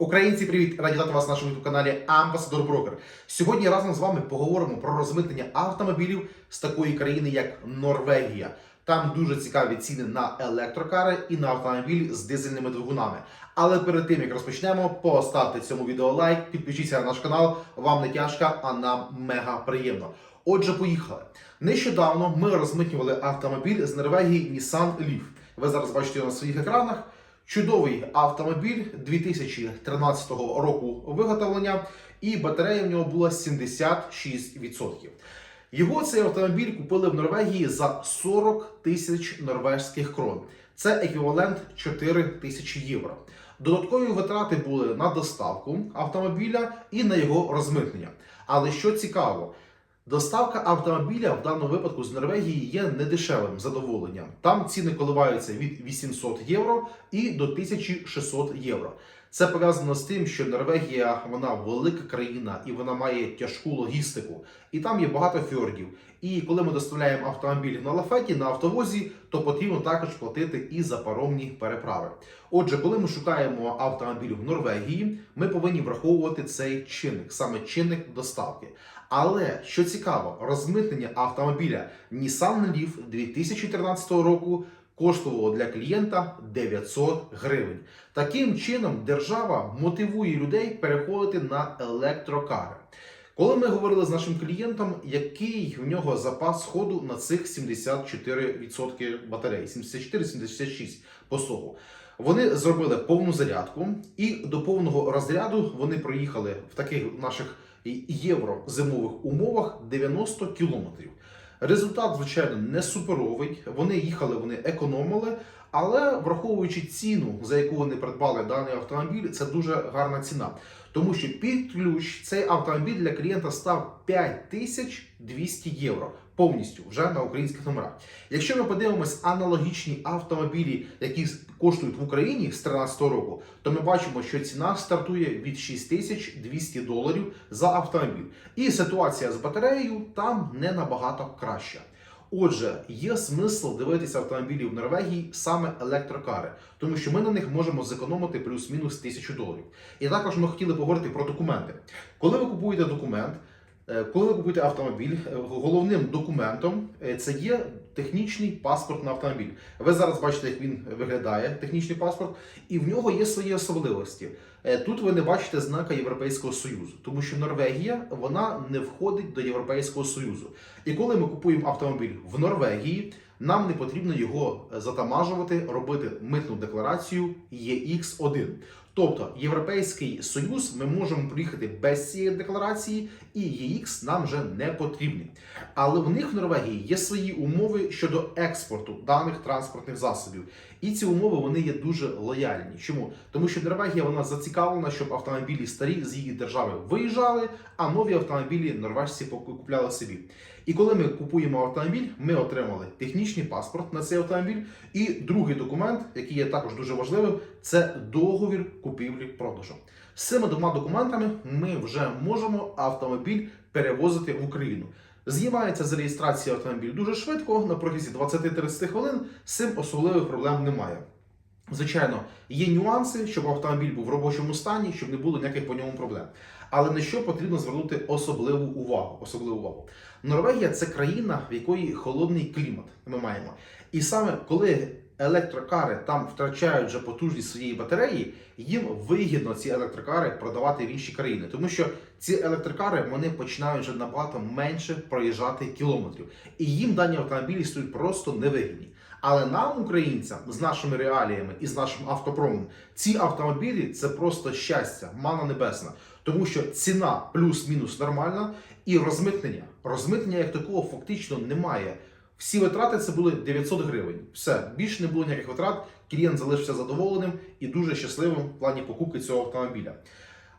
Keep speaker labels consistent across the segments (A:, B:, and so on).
A: Українці, привіт! Раді вітати вас на нашому каналі Амбасадор Брокер. Сьогодні разом з вами поговоримо про розмитнення автомобілів з такої країни, як Норвегія. Там дуже цікаві ціни на електрокари і на автомобілі з дизельними двигунами. Але перед тим як розпочнемо, поставте цьому відео лайк, підпишіться на наш канал. Вам не тяжко, а нам мега приємно. Отже, поїхали. Нещодавно ми розмитнювали автомобіль з Норвегії Nissan Leaf. Ви зараз бачите його на своїх екранах. Чудовий автомобіль 2013 року виготовлення, і батарея в нього була 76%. Його цей автомобіль купили в Норвегії за 40 тисяч норвезьких крон. Це еквівалент 4 тисячі євро. Додаткові витрати були на доставку автомобіля і на його розмитнення. Але що цікаво, Доставка автомобіля в даному випадку з Норвегії є недешевим задоволенням. Там ціни коливаються від 800 євро і до 1600 євро. Це пов'язано з тим, що Норвегія вона велика країна і вона має тяжку логістику. І там є багато фьордів. І коли ми доставляємо автомобіль на лафеті, на автовозі, то потрібно також платити і за паромні переправи. Отже, коли ми шукаємо автомобіль в Норвегії, ми повинні враховувати цей чинник, саме чинник доставки. Але що цікаво, розмитнення автомобіля Nissan Leaf 2013 року коштувало для клієнта 900 гривень. Таким чином, держава мотивує людей переходити на електрокари. Коли ми говорили з нашим клієнтом, який в нього запас ходу на цих 74% батареї, 74-76 по слогу. Вони зробили повну зарядку, і до повного розряду вони проїхали в таких наших євро зимових умовах 90 кілометрів. Результат, звичайно, не суперовий. Вони їхали, вони економили, але враховуючи ціну, за яку вони придбали даний автомобіль, це дуже гарна ціна. Тому що під ключ цей автомобіль для клієнта став 5200 євро повністю вже на українських номерах. Якщо ми подивимось аналогічні автомобілі, які коштують в Україні з 2013 року, то ми бачимо, що ціна стартує від 6200 доларів за автомобіль. І ситуація з батареєю там не набагато краща. Отже, є смисл дивитися автомобілі в Норвегії саме електрокари, тому що ми на них можемо зекономити плюс-мінус тисячу доларів. І також ми хотіли поговорити про документи. Коли ви купуєте документ, коли ви купуєте автомобіль, е, головним документом е, це є технічний паспорт на автомобіль. Ви зараз бачите, як він виглядає, технічний паспорт, і в нього є свої особливості. Е, Тут ви не бачите знака Європейського Союзу, тому що Норвегія вона не входить до Європейського Союзу. І коли ми купуємо автомобіль в Норвегії, нам не потрібно його затамажувати, робити митну декларацію ЄХ1. Тобто Європейський Союз ми можемо приїхати без цієї декларації, і ЄХ нам вже не потрібний. Але в них в Норвегії є свої умови щодо експорту даних транспортних засобів. І ці умови вони є дуже лояльні. Чому? Тому що Норвегія вона зацікавлена, щоб автомобілі старі з її держави виїжджали, а нові автомобілі норвежці купляли собі. І коли ми купуємо автомобіль, ми отримали технічний паспорт на цей автомобіль. І другий документ, який є також дуже важливим, це договір купівлі-продажу. З цими двома документами ми вже можемо автомобіль перевозити в Україну. Знімається з реєстрації автомобіль дуже швидко, на протязі 20-30 хвилин. З цим особливих проблем немає. Звичайно, є нюанси, щоб автомобіль був в робочому стані, щоб не було ніяких по ньому проблем. Але на що потрібно звернути особливу увагу? Особливу увагу. Норвегія це країна, в якої холодний клімат ми маємо. І саме коли електрокари там втрачають вже потужність своєї батареї, їм вигідно ці електрокари продавати в інші країни, тому що ці електрокари вони починають вже набагато менше проїжджати кілометрів, і їм дані автомобілі стають просто невигідні. Але нам, українцям, з нашими реаліями і з нашим автопромом, ці автомобілі це просто щастя, мана небесна, тому що ціна плюс-мінус нормальна, і розмитнення. Розмитнення як такого фактично немає. Всі витрати це були 900 гривень. Все, більше не було ніяких витрат. Клієнт залишився задоволеним і дуже щасливим в плані покупки цього автомобіля.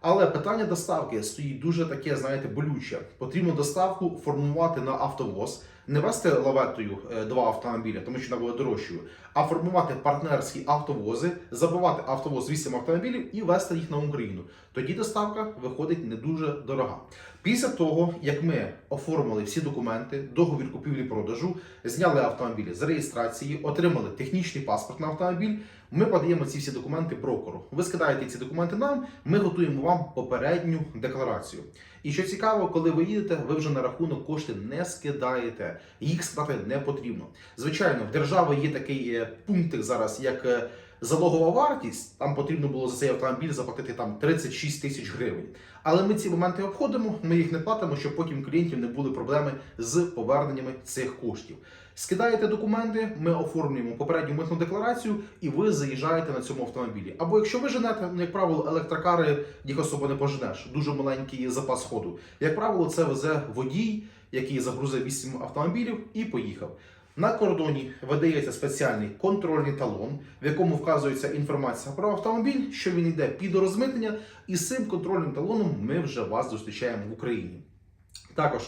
A: Але питання доставки стоїть дуже таке, знаєте, болюче. Потрібно доставку формувати на автовоз, не вести лаветою е, два автомобіля, тому що вона буде дорожчою, а формувати партнерські автовози, забивати автовоз 8 автомобілів і вести їх на Україну. Тоді доставка виходить не дуже дорога. Після того, як ми оформили всі документи, договір купівлі-продажу, зняли автомобілі з реєстрації, отримали технічний паспорт на автомобіль, Ми подаємо ці всі документи брокеру. Ви скидаєте ці документи нам, ми готуємо вам попередню декларацію. І що цікаво, коли ви їдете, ви вже на рахунок кошти не скидаєте. Їх скидати не потрібно. Звичайно, в держави є такий пунктик зараз, як е, залогова вартість. Там потрібно було за цей автомобіль заплатити там 36 тисяч гривень. Але ми ці моменти обходимо, ми їх не платимо, щоб потім клієнтів не були проблеми з поверненнями цих коштів. Скидаєте документи, ми оформлюємо попередню митну декларацію, і ви заїжджаєте на цьому автомобілі. Або якщо ви женете, ну як правило, електрокари їх особо не поженеш. Дуже маленький запас ходу. Як правило, це везе водій, який загрузив 8 автомобілів і поїхав. На кордоні видається спеціальний контрольний талон, в якому вказується інформація про автомобіль, що він йде під розмитнення, і з цим контрольним талоном ми вже вас зустрічаємо в Україні. Також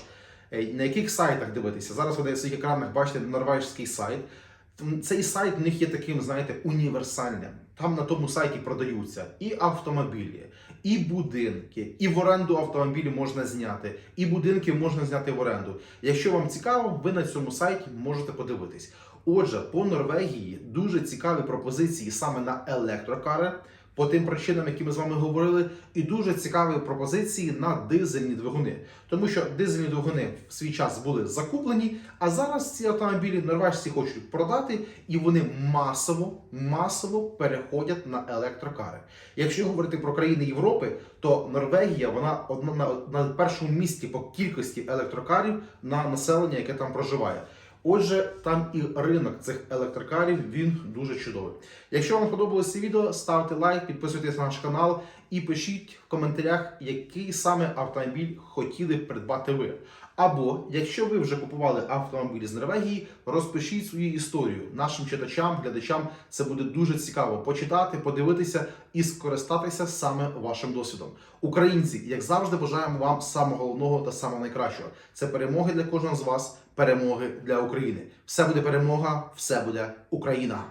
A: е, на яких сайтах дивитися? Зараз ви на своїх екранах бачите норвежський сайт. Цей сайт в них є таким, знаєте, універсальним. Там на тому сайті продаються і автомобілі, і будинки, і в оренду автомобілі можна зняти, і будинки можна зняти в оренду. Якщо вам цікаво, ви на цьому сайті можете подивитись. Отже, по Норвегії дуже цікаві пропозиції саме на електрокари, по тим причинам, які ми з вами говорили, і дуже цікаві пропозиції на дизельні двигуни. Тому що дизельні двигуни в свій час були закуплені, а зараз ці автомобілі норвежці хочуть продати, і вони масово, масово переходять на електрокари. Якщо говорити про країни Європи, то Норвегія вона одна на, першому місці по кількості електрокарів на населення, яке там проживає. Отже, там і ринок цих електрокарів він дуже чудовий. Якщо вам сподобалося це відео, ставте лайк, підписуйтесь на наш канал і пишіть в коментарях, який саме автомобіль хотіли придбати ви. Або якщо ви вже купували автомобіль з Норвегії, розпишіть свою історію нашим читачам, глядачам. Це буде дуже цікаво почитати, подивитися і скористатися саме вашим досвідом. Українці, як завжди, бажаємо вам самого головного та самого найкращого. Це перемоги для кожного з вас, перемоги для України. Все буде перемога, все буде Україна.